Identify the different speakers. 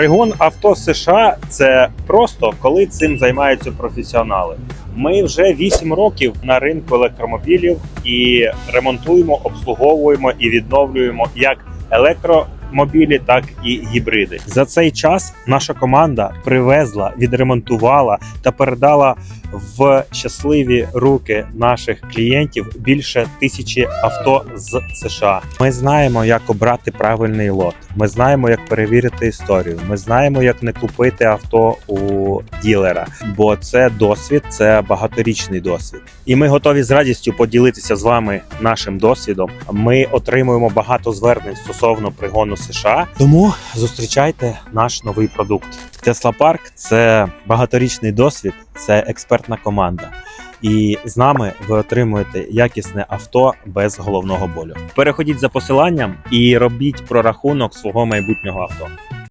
Speaker 1: Пригон авто США це просто коли цим займаються професіонали. Ми вже 8 років на ринку електромобілів і ремонтуємо, обслуговуємо і відновлюємо як електромобілі, так і гібриди. За цей час наша команда привезла, відремонтувала та передала в щасливі руки наших клієнтів більше тисячі авто з США. Ми знаємо, як обрати правильний лот. Ми знаємо, як перевірити історію. Ми знаємо, як не купити авто у ділера, бо це досвід, це багаторічний досвід. І ми готові з радістю поділитися з вами нашим досвідом. Ми отримуємо багато звернень стосовно пригону США. Тому зустрічайте наш новий продукт. Tesla Park – це багаторічний досвід, це експертна команда. І з нами ви отримуєте якісне авто без головного болю. Переходіть за посиланням і робіть прорахунок свого майбутнього авто.